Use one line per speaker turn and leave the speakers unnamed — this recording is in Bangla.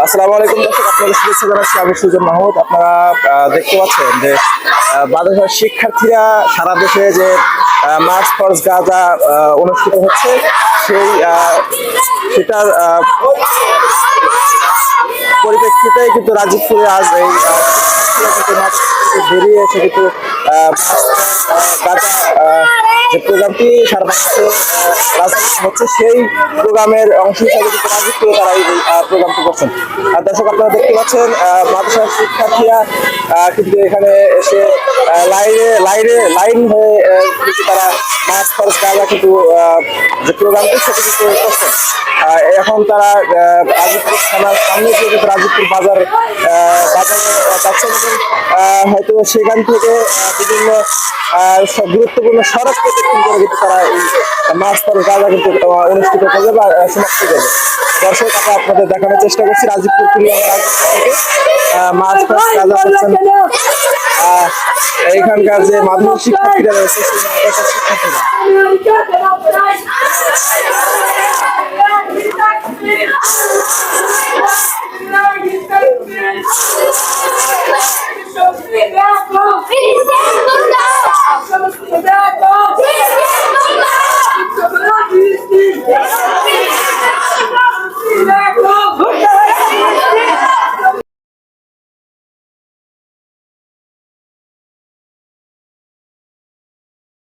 আসসালামু আলাইকুম দর্শক, আপনাদের শুভেচ্ছা জানাচ্ছি আমি সুজন মাহমুদ। আপনারা দেখতে পাচ্ছেন যে মাদ্রাসার শিক্ষার্থীরা সারা দেশে যে মার্চ ফরস গাজা অনুষ্ঠিত হচ্ছে, সেই সেটার পরিপ্রেক্ষিতে কিন্তু রাজীবপুরে আজ এই বেরিয়ে এসে কিন্তু যে প্রোগ্রামটি সারা বাংলাদেশে হচ্ছে, সেই প্রোগ্রামের অংশ হিসাবে কিন্তু তারা এই প্রোগ্রামটি করছেন। আর দর্শক আপনারা দেখতে পাচ্ছেন মাদ্রাসার শিক্ষার্থীরা কিন্তু এখানে এসে লাইনে লাইনে, লাইন হয়ে কিন্তু তারা মাছ খরচ, গাঁজা কিন্তু যে প্রোগ্রামটি সেটি কিন্তু করছেন। এখন তারা রাজীবপুর থানার সামনে কিন্তু রাজীবপুর বাজার বাজারে হয়তো সেখান থেকে বিভিন্ন গুরুত্বপূর্ণ সড়ক প্রদক্ষিণ করে কিন্তু তারা এই মাছ তার কিন্তু অনুষ্ঠিত করবে বা সমাপ্ত করবে দর্শক আমরা আপনাদের দেখানোর চেষ্টা করছি রাজীবপুর মাছ ফাঁস এখানকার যে মাধ্যমিক শিক্ষার্থীরা রয়েছে শিক্ষার্থীরা